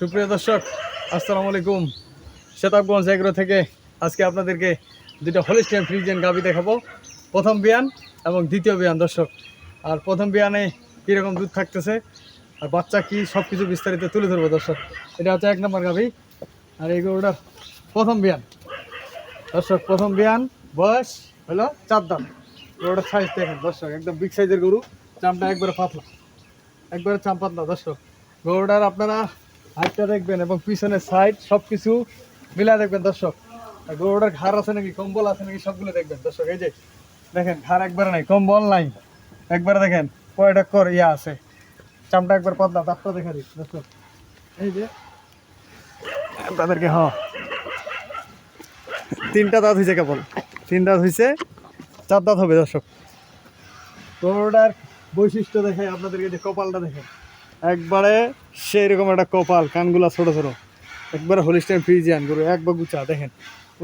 সুপ্রিয় দর্শক, আসসালামু আলাইকুম। শতাবগঞ্জ এগ্রো থেকে আজকে আপনাদেরকে দুটো হলিস্টিয়ান ফ্রিজেন গাবি দেখাবো। প্রথম বিয়ান এবং দ্বিতীয় বিয়ান, দর্শক। আর প্রথম বিয়ানে কীরকম দুধ থাকতেছে, আর বাচ্চা কি সব কিছু বিস্তারিত তুলে ধরবো, দর্শক। এটা হচ্ছে এক নম্বর গাবি, আর এই গরুটার প্রথম বিয়ান। দর্শক, প্রথম বিয়ান বয়স হলো চার দাম গরুটার সাইজ দেখেন, দর্শক, একদম বিগ সাইজের গরু। চামটা একবারে পাতলা। একবারে চাম পাতলা, দর্শক। গরুটার আপনারা হাইটটা দেখবেন এবং পিছনের সাইড সব কিছু মিলা দেখবেন, দর্শক। গরুটার ঘাড় আছে নাকি, কম্বল আছে নাকি, সবগুলো দেখবেন, দর্শক। এই যে, দেখেন, ঘাড় একবারে নাই, কম্বল নাই। একবারে দেখেন, কয়টা কর ইয়া আছে। চামটা একবার পাতলা দাঁতটা দেখা দিই, দর্শক। এই যে, তাদেরকে, হ। তিনটা দাঁত হয়েছে কেবল। তিন দাঁত হয়েছে চার দাঁত হবে, দর্শক। গরুটার বৈশিষ্ট্য দেখে আপনাদেরকে যে কপালটা দেখেন একবারে সেই রকম একটা কপাল, কানগুলা ছোট ছোট। একবারে হোলিস্টাইন ফ্রিজিয়ান গরু একবার উঁচা দেখেন,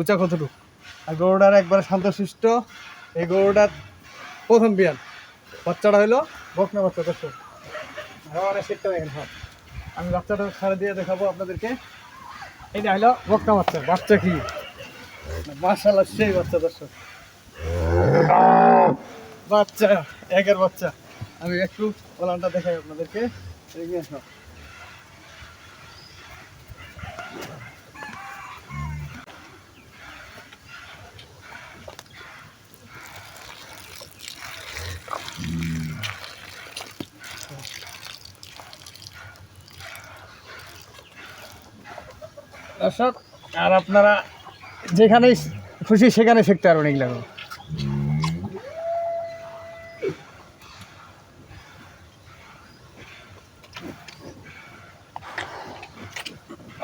উঁচা কতটুকু? আর গরুটার একবারে শান্তশিষ্ট, এই গরুটার প্রথম বিয়ান। বাচ্চাটা হলো বকনা বাচ্চা সেটটা দেখেন হ্যাঁ। আমি বাচ্চাটা ছাড়া দিয়ে দেখাবো আপনাদেরকে। এটা হলো বকনা বাচ্চা বাচ্চা কি? মার্শাল্লাহ সেই বাচ্চা, দর্শক। বাচ্চা, একের বাচ্চা। আমি একটু ওলানটা দেখাই আপনাদেরকে। দর্শক আর আপনারা যেখানেই খুশি সেখানে শিখতে পারবেন এগুলো।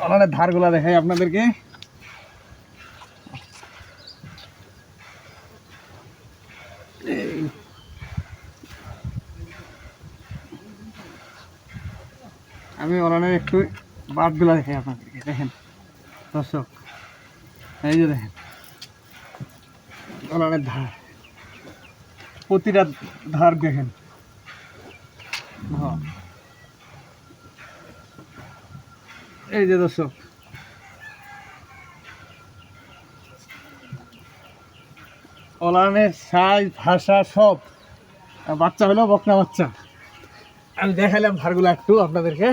অনেক ধারগুলা দেখাই আপনাদেরকে। আমি অনেক একটু বাদগুলা দেখাই আপনাদেরকে, দেখেন। দর্শক, এই যে দেখেন। অনেক ধার, প্রতিটা ধার দেখেন। হ্যাঁ। এই যে দর্শক। ওলানের সাইজ ভাষা সব। বাচ্চা হলো বকনা বাচ্চা। আমি দেখালাম ভারগুলো একটু আপনাদেরকে।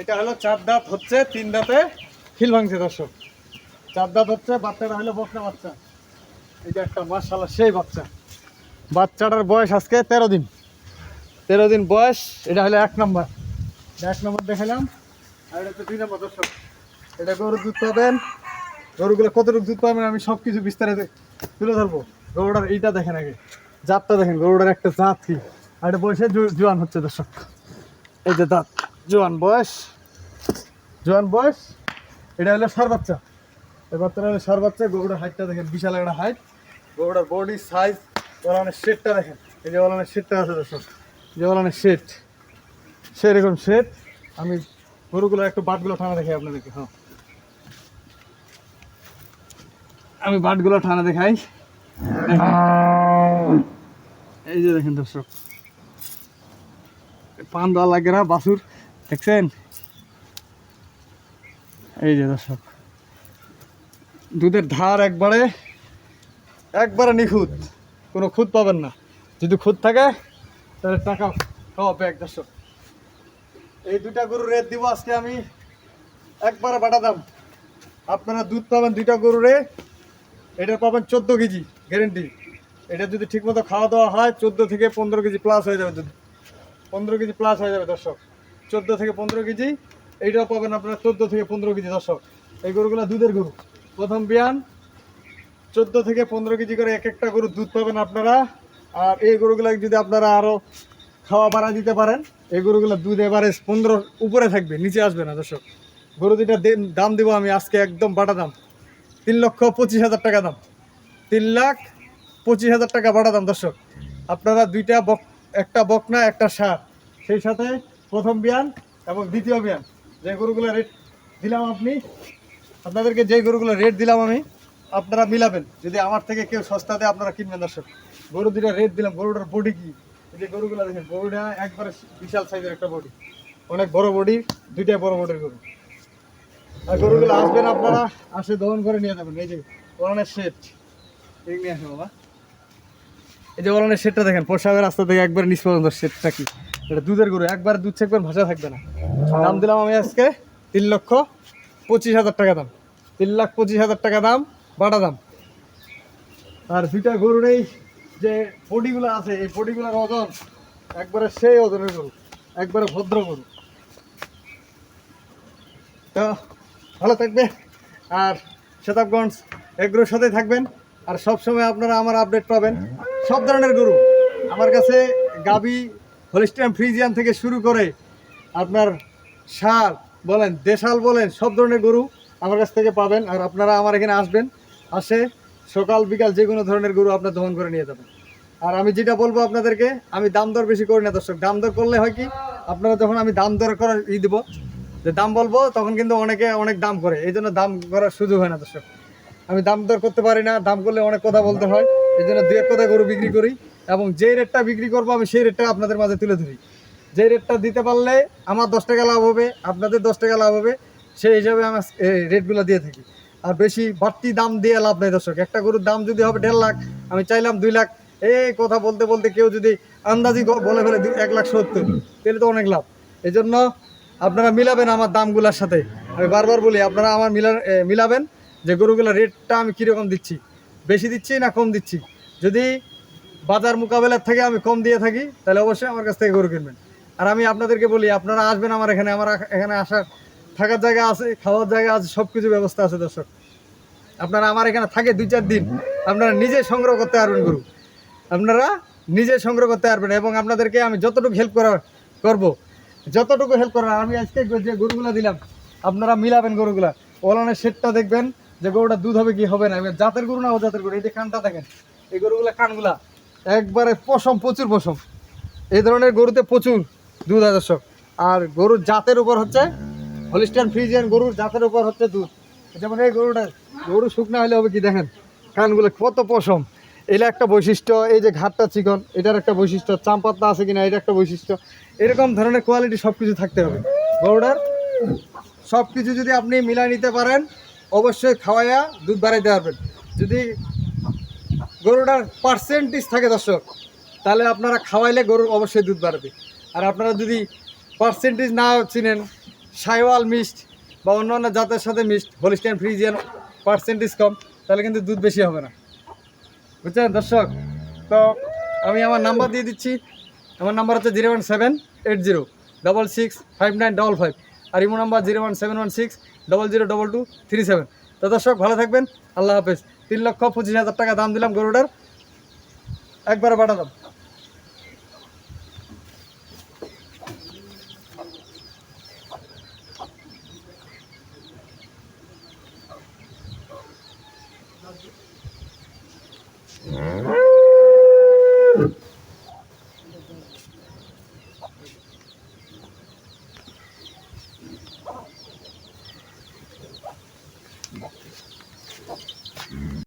এটা হলো চার দাঁত হচ্ছে, তিন দাঁতে খিল ভাঙছে দর্শক। চার দাঁত হচ্ছে, বাচ্চাটা হলো বকনা বাচ্চা। এটা একটা মার্শাল্লাহ সেই বাচ্চা। বাচ্চাটার বয়স আজকে তেরো দিন। তেরো দিন বয়স, এটা হলো এক নম্বর। এক নম্বর দেখালাম। আর এটা হচ্ছে দুই নম্বর দর্শক। এটা গরুর দুধ পাবেন। গরুগুলো কতটুকু দুধ পাবেন আমি সব কিছু বিস্তারিত তুলে ধরবো। গরুটার এইটা দেখেন আগে। জাতটা দেখেন, গরুটার একটা জাত কি? আর এটা বয়সে জোয়ান হচ্ছে দর্শক। এই যে দাঁত। জোয়ান, বয়স? জোয়ান, বয়স? এটা হলো সার বাচ্চা। এই বাচ্চাটা হলো সার বাচ্চা, গরুটার হাইটটা দেখেন, বিশাল একটা হাইট। গরুটার বডি সাইজ ওলানের শেডটা দেখেন। এই যে ওলানের শেডটা আছে দর্শক যে ওলানের শেড সেরকম শেড আমি গরুগুলো একটু বাটগুলো ঠানা দেখাই আপনাদেরকে হ্যাঁ। আমি বাটগুলো ঠানা দেখাই। এই যে দেখেন দর্শক, পান দেওয়া লাগে না বাসুর দেখছেন? এই যে দর্শক, দুধের ধার একবারে একবারে নিখুঁত, কোনো খুঁত পাবেন না। যদি খুঁত থাকে, তাহলে টাকা খাওয়া ব্যাগ দর্শক। এই দুটা গরুর রেট দিব আজকে আমি, একবারে বাটা দাম। আপনারা দুধ পাবেন দুইটা গরুরে, এটা পাবেন চোদ্দ কেজি গ্যারেন্টি এটা যদি ঠিকমতো খাওয়া দাওয়া হয়, চোদ্দ থেকে পনেরো কেজি প্লাস হয়ে যাবে দুধ। পনেরো কেজি প্লাস হয়ে যাবে দর্শক। চোদ্দ থেকে পনেরো কেজি, এইটাও পাবেন আপনারা চোদ্দ থেকে পনেরো কেজি দর্শক। এই গরুগুলো দুধের গরু। প্রথম বিয়ান, চোদ্দ থেকে পনেরো কেজি করে এক একটা গরুর দুধ পাবেন আপনারা। আর এই গরুগুলো যদি আপনারা আরও খাওয়া বাড়া দিতে পারেন, এই গরুগুলো দুধ এবারে পনেরো উপরে থাকবে, নিচে আসবে না দর্শক। গরু দুইটা দাম দিব আমি আজকে একদম বাটা দাম। তিন লক্ষ পঁচিশ হাজার টাকা দাম। তিন লাখ পঁচিশ হাজার টাকা বাড়া দাম দর্শক। আপনারা দুইটা বক একটা বকনা, একটা সার। সেই সাথে প্রথম বিয়ান এবং দ্বিতীয় বিয়ান। যে গরুগুলো রেট দিলাম আপনি, আপনাদেরকে যে গরুগুলো রেট দিলাম আমি, আপনারা মিলাবেন। যদি আমার থেকে কেউ সস্তাতে আপনারা কিনবেন, দর্শক। গরু দুটা রেট দিলাম, গরুটার বডি কি? যে গরুগুলো দেখেন, গরুটা একবারে বিশাল সাইজের একটা বডি অনেক বড় বডি দুইটাই বড় বডির গরু। আর গরুগুলো আসবেন আপনারা, আসে দহন করে নিয়ে যাবেন। এই যে ওলানের শেড এই নিয়ে আসে বাবা। এই যে ওলানের শেডটা দেখেন, পোশাকের রাস্তা থেকে একবার নিচ শেডটা কি? এটা দুধের গরু, একবার দুধ চেকবেন ভাষা থাকবে না। দাম দিলাম আমি আজকে তিন লক্ষ পঁচিশ হাজার টাকা দাম। তিন লাখ পঁচিশ হাজার টাকা দাম, বাটা দাম। আর দুইটা গরুর এই যে বডিগুলো আছে, এই বডিগুলোর ওজন একবারে সেই ওজনের গরু, একবারে ভদ্র গরু। তো ভালো থাকবে। আর শতাবগঞ্জ এগুলোর সাথে থাকবেন। আর সব সময় আপনারা আমার আপডেট পাবেন। সব ধরনের গরু। আমার কাছে গাবি হলিস্টান ফ্রিজিয়ান থেকে শুরু করে আপনার সার বলেন, দেশাল বলেন, সব ধরনের গরু আমার কাছ থেকে পাবেন। আর আপনারা আমার এখানে আসবেন, আসে সকাল, বিকাল যে কোনো ধরনের গরু আপনার দহন করে নিয়ে যাবেন। আর আমি যেটা বলব আপনাদেরকে, আমি দাম দর বেশি করি না দর্শক। দাম দর করলে হয় কি, আপনারা যখন আমি দাম দর করার ই দেবো, যে দাম বলব, তখন কিন্তু অনেকে অনেক দাম করে। এই জন্য দাম করার সুযোগ হয় না দর্শক। আমি দাম দর করতে পারি না, দাম করলে অনেক কথা বলতে হয়। এই জন্য দু এক কথা গরু বিক্রি করি। এবং যে রেটটা বিক্রি করব আমি সেই রেটটা আপনাদের মাঝে তুলে ধরি। যে রেটটা দিতে পারলে আমার দশ টাকা লাভ হবে, আপনাদের দশ টাকা লাভ হবে, সেই হিসাবে আমি এই রেটগুলো দিয়ে থাকি। আর বেশি বাড়তি দাম দিয়ে লাভ নেই দর্শক। একটা গরুর দাম যদি হবে দেড় লাখ, আমি চাইলাম দুই লাখ। এই কথা বলতে বলতে কেউ যদি আন্দাজি বলে ফেলে এক লাখ সত্তর, তাহলে তো অনেক লাভ। এই জন্য আপনারা মিলাবেন আমার দামগুলোর সাথে। আমি বারবার বলি, আপনারা আমার মিলা মিলাবেন যে গরুগুলোর রেটটা আমি কীরকম দিচ্ছি। বেশি দিচ্ছি না কম দিচ্ছি? যদি বাজার মোকাবেলার থেকে আমি কম দিয়ে থাকি, তাহলে অবশ্যই আমার কাছ থেকে গরু কিনবেন। আর আমি আপনাদেরকে বলি, আপনারা আসবেন আমার এখানে আমার এখানে আসার থাকার জায়গা আছে, খাওয়ার জায়গা আছে সব কিছু ব্যবস্থা আছে, দর্শক। আপনারা আমার এখানে থাকে দুই চার দিন, আপনারা নিজে সংগ্রহ করতে পারবেন গরু। আপনারা নিজে সংগ্রহ করতে পারবেন এবং আপনাদেরকে আমি যতটুকু হেল্প করার, করব, যতটুকু হেল্প করার, আমি আজকে যে গরুগুলো দিলাম, আপনারা মিলাবেন গরুগুলা। ওলানের সেটটা দেখবেন, যে গরুটা দুধ হবে কি হবে না জাতের গরু না ও জাতের গরু, এই যে কানটা দেখেন, এই গরুগুলা কানগুলা একবারে পশম, প্রচুর পশম। এই ধরনের গরুতে প্রচুর দুধ দর্শক আর গরুর জাতের উপর হচ্ছে হলিস্টান ফ্রিজিয়ান গরুর জাতের উপর হচ্ছে দুধ। যেমন এই গরুটা, গরু শুকনা হলে হবে কি দেখেন? কানগুলো কত পশম। এটা একটা বৈশিষ্ট্য, এই যে ঘাটটা চিকন, এটার একটা বৈশিষ্ট্য, চাম্পাত্তা আছে কিনা এটা একটা বৈশিষ্ট্য। এরকম ধরনের কোয়ালিটি সব কিছু থাকতে হবে। গরুটার সব কিছু যদি আপনি মিলাই নিতে পারেন, অবশ্যই খাওয়াইয়া দুধ বাড়াইতে পারবেন। যদি গরুটার পার্সেন্টেজ থাকে দর্শক, তাহলে আপনারা খাওয়াইলে গরুর অবশ্যই দুধ বাড়বে। আর আপনারা যদি পার্সেন্টেজ না চিনেন, সাইওয়াল মিক্সড বা অন্য অন্য জাতের সাথে মিক্সড হলিস্টাইন ফ্রিজিয়ান পার্সেন্টেজ কম, তাহলে কিন্তু দুধ বেশি হবে না। বুঝছেন দর্শক? তো আমি আমার নাম্বার দিয়ে দিচ্ছি। আমার নাম্বার হচ্ছে zero one seven eight zero double six five nine double five আর imo number zero one seven one six double zero double two three seven তো দর্শক, ভালো থাকবেন। আল্লাহ হাফেজ। তিন লক্ষ পঁচিশ হাজার টাকা দাম দিলাম গরুটার। একবারে বাটা দাম